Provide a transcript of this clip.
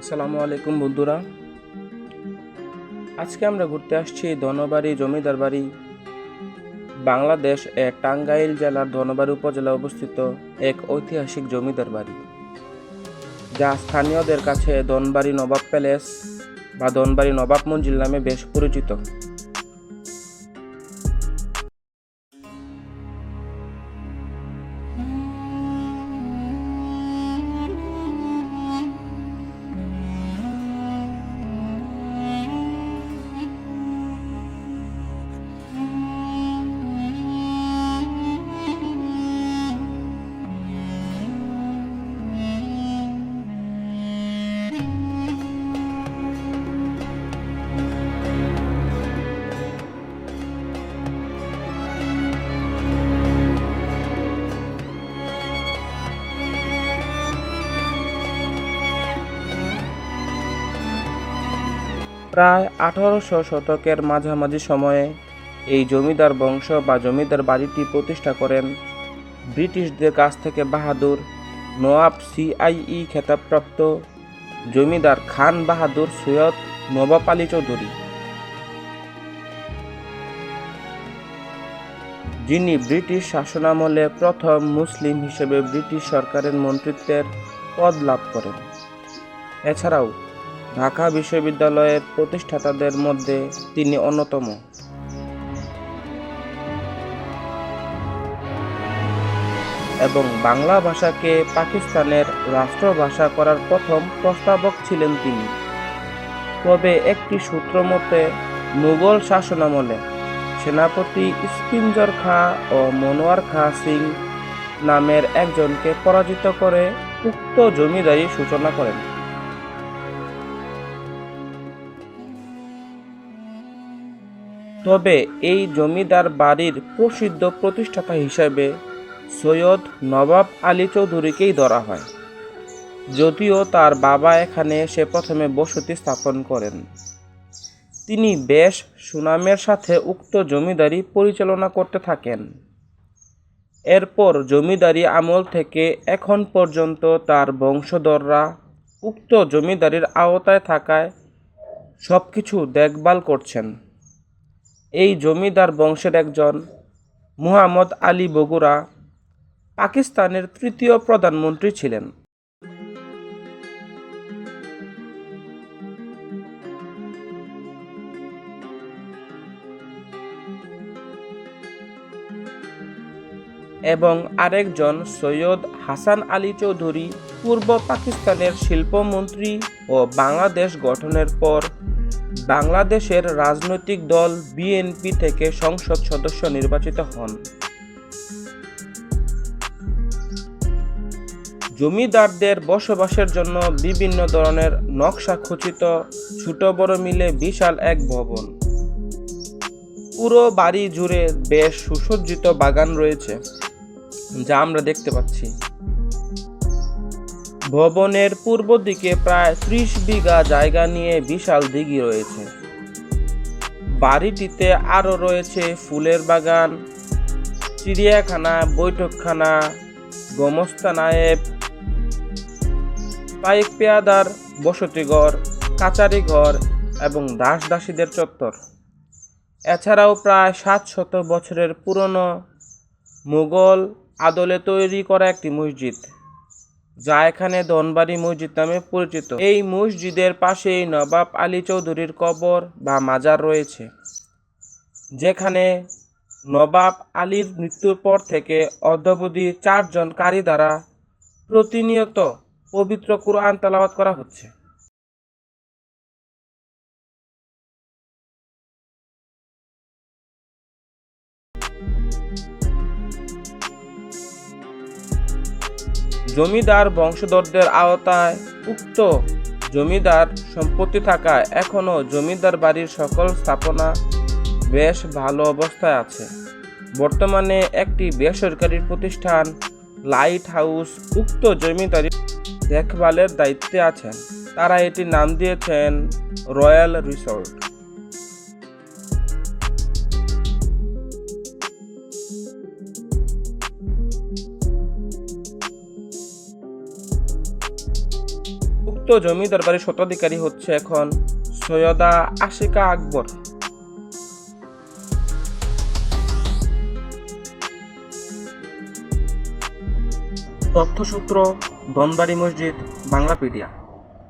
আসসালামু আলাইকুম বন্ধুরা। আজকে আমরা ঘুরতে আসছি ধনবাড়ি জমিদার বাড়ি। বাংলাদেশ এক টাঙ্গাইল জেলার ধনবাড়ি উপজেলা অবস্থিত এক ঐতিহাসিক জমিদার বাড়ি, যা স্থানীয়দের কাছে ধনবাড়ি নবাব প্যালেস বা ধনবাড়ি নবাব মঞ্জিল নামে বেশ পরিচিত। প্রায় আঠারোশো শতকের মাঝামাঝি সময়ে এই জমিদার বংশ বা জমিদার বাড়িটি প্রতিষ্ঠা করেন। ব্রিটিশদের কাছ থেকে বাহাদুর, নওয়াব সিআইই খেতাবপ্রাপ্ত জমিদার খান বাহাদুর সৈয়দ নবাব আলী চৌধুরী। যিনি ব্রিটিশ শাসনামলে প্রথম মুসলিম হিসেবে ব্রিটিশ সরকারের মন্ত্রিত্বের পদ লাভ করেন। এছাড়াও ঢাকা বিশ্ববিদ্যালয়ের প্রতিষ্ঠাতাদের মধ্যে তিনি অন্যতম। এবং বাংলা ভাষাকে পাকিস্তানের রাষ্ট্রভাষা করার প্রথম প্রস্তাবক ছিলেন তিনি। তবে একটি সূত্র মতে, মুঘল শাসনামলে সেনাপতি স্পিঞ্জর খাঁ ও মনোয়ার খাঁ সিং নামের একজনকে পরাজিত করে উক্ত জমিদারি সূচনা করেন। তবে এই জমিদার বাড়ির প্রসিদ্ধ প্রতিষ্ঠাতা হিসেবে সৈয়দ নবাব আলী চৌধুরীকেই ধরা হয়, যদিও তার বাবা এখানে এসে প্রথমে বসতি স্থাপন করেন। তিনি বেশ সুনামের সাথে উক্ত জমিদারি পরিচালনা করতে থাকেন। এরপর জমিদারি আমল থেকে এখন পর্যন্ত তার বংশধররা উক্ত জমিদারির আওতায় থাকায় সব কিছু দেখভাল করছেন। এই জমিদার বংশের একজন মুহাম্মদ আলী বগুড়া পাকিস্তানের তৃতীয় প্রধানমন্ত্রী ছিলেন। এবং আরেকজন সৈয়দ হাসান আলী চৌধুরী পূর্ব পাকিস্তানের শিল্পমন্ত্রী ও বাংলাদেশ গঠনের পর বাংলাদেশের রাজনৈতিক দল বিএনপি থেকে সংসদ সদস্য নির্বাচিত হন। জমিদারদের বসবাসের জন্য বিভিন্ন ধরনের নকশা খচিত ছোট বড় মিলে বিশাল এক ভবন। পুরো বাড়ি জুড়ে বেশ সুসজ্জিত বাগান রয়েছে, যা আমরা দেখতে পাচ্ছি। ভবনের পূর্ব দিকে প্রায় ত্রিশ বিঘা জায়গা নিয়ে বিশাল দিঘি রয়েছে। বাড়িটিতে আরও রয়েছে ফুলের বাগান, চিড়িয়াখানা, বৈঠকখানা, গোমস্তা নায়েব, পাইক পেয়াদার বসতিঘর কাচারি ঘর এবং দাস দাসীদের চত্বর। এছাড়াও প্রায় সাত শত বছরের পুরনো মুঘল আদলে তৈরি করা একটি মসজিদ। যা এখানে ধনবাড়ি মসজিদ নামে পরিচিত। এই মসজিদের পাশেই নবাব আলী চৌধুরীর কবর বা মাজার রয়েছে, যেখানে নবাব আলীর মৃত্যুর পর থেকে অদ্যাবধি চারজন কারী দ্বারা প্রতিনিয়ত পবিত্র কুরআন তেলাওয়াত করা হচ্ছে। জমিদার বংশধরদের আওতায় উক্ত জমিদার সম্পত্তি থাকায় এখনও জমিদার বাড়ির সকল স্থাপনা বেশ ভালো অবস্থায় আছে। বর্তমানে একটি বেসরকারি প্রতিষ্ঠান লাইট হাউস উক্ত জমিদারি দেখভালের দায়িত্বে আছেন। তারা এটির নাম দিয়েছেন রয়্যাল রিসোর্ট। উক্ত জমি দরবারের স্বত্বাধিকারী হচ্ছে এখন সৈয়দা আশিকা আকবর। তথ্যসূত্র দনবাড়ি মসজিদ বাংলাপিডিয়া।